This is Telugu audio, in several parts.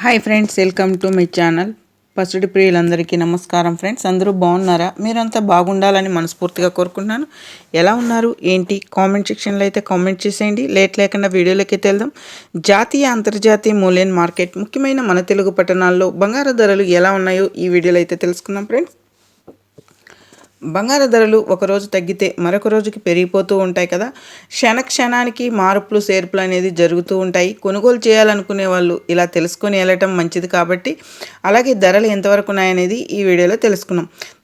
Hi friends welcome to my channel పసుడి ప్రియులందరికీ నమస్కారం ఫ్రెండ్స్ అందరూ బాగున్నారా మీరంతా బాగుండాలని మనస్ఫూర్తిగా కోరుకుంటున్నాను ఎలా ఉన్నారు ఏంటి కామెంట్ సెక్షన్లో అయితే కామెంట్ చేసేయండి లేట్ లేకుండా వీడియోలోకి వెళ్దాం జాతీయ అంతర్జాతీయ మూల్యం మార్కెట్ ముఖ్యమైన మన తెలుగు పట్టణాల్లో బంగారు ధరలు ఎలా ఉన్నాయో ఈ వీడియోలో అయితే తెలుసుకుందాం ఫ్రెండ్స్ బంగారు ధరలు ఒకరోజు తగ్గితే మరొక రోజుకి పెరిగిపోతూ ఉంటాయి కదా. క్షణ క్షణానికి మార్పులు సేర్పులు అనేది జరుగుతూ ఉంటాయి. కొనుగోలు చేయాలనుకునే వాళ్ళు ఇలా తెలుసుకొని వెళ్ళటం మంచిది కాబట్టి అలాగే ధరలు ఎంతవరకు ఉన్నాయనేది ఈ వీడియోలో తెలుసుకున్నాం.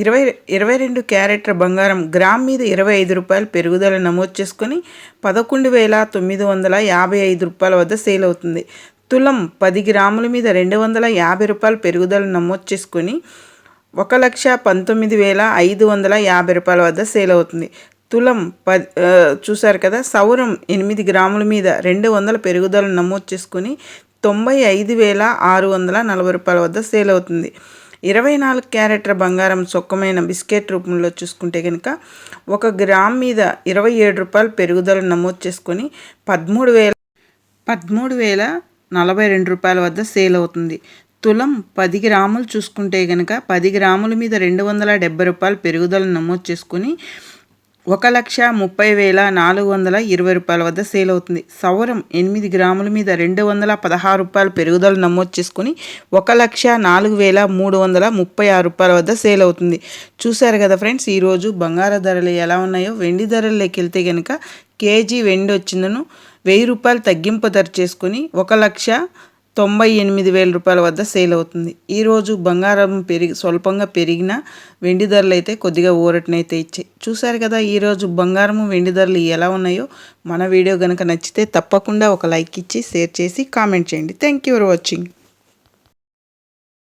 ఇరవై ఇరవై రెండు క్యారెట్ల బంగారం గ్రామ్ మీద ఇరవై ఐదు రూపాయలు పెరుగుదల నమోదు చేసుకొని పదకొండు వేల తొమ్మిది వందల యాభై ఐదు రూపాయల వద్ద సేల్ అవుతుంది. తులం పది గ్రాముల మీద రెండు వందల యాభై రూపాయలు పెరుగుదల నమోదు చేసుకొని ఒక లక్ష పంతొమ్మిది వేల ఐదు వందల యాభై రూపాయల వద్ద సేల్ అవుతుంది. తులం పది చూసారు కదా సౌరం ఎనిమిది గ్రాముల మీద రెండు వందల పెరుగుదల నమోదు చేసుకుని తొంభై ఐదు వేల ఆరు వందల నలభై రూపాయల వద్ద సేల్ అవుతుంది. ఇరవై నాలుగు క్యారెట్ల బంగారం సొక్కమైన బిస్కెట్ రూపంలో చూసుకుంటే కనుక ఒక గ్రామ్ మీద ఇరవై ఏడు రూపాయలు పెరుగుదల నమోదు చేసుకొని పదమూడు వేల పదమూడు వేల నలభై రెండు రూపాయల వద్ద సేల్ అవుతుంది. తులం పది గ్రాములు చూసుకుంటే కనుక పది గ్రాముల మీద రెండు వందల డెబ్బై రూపాయలు పెరుగుదల నమోదు చేసుకొని ఒక లక్ష ముప్పై వేల నాలుగు వందల ఇరవై రూపాయల వద్ద సేల్ అవుతుంది. సవరం ఎనిమిది గ్రాముల మీద రెండు వందల పదహారు రూపాయలు పెరుగుదల నమోదు చేసుకుని ఒక లక్ష నాలుగు వేల మూడు వందల ముప్పై ఆరు రూపాయల వద్ద సేల్ అవుతుంది. చూశారు కదా ఫ్రెండ్స్ ఈరోజు బంగారు ధరలు ఎలా ఉన్నాయో? వెండి ధరల్లోకి వెళ్తే కనుక కేజీ వెండి వచ్చిందను వెయ్యి రూపాయలు తగ్గింపు ధర చేసుకుని ఒక లక్ష తొంభై ఎనిమిది వేల రూపాయల వద్ద సేల్ అవుతుంది. ఈరోజు బంగారం పెరిగి స్వల్పంగా పెరిగిన వెండి ధరలు అయితే కొద్దిగా ఊరటనైతే ఇచ్చాయి. చూసారు కదా ఈరోజు బంగారము వెండి ధరలు ఎలా ఉన్నాయో? మన వీడియో కనుక నచ్చితే తప్పకుండా ఒక లైక్ ఇచ్చి షేర్ చేసి కామెంట్ చేయండి. Thank you for watching.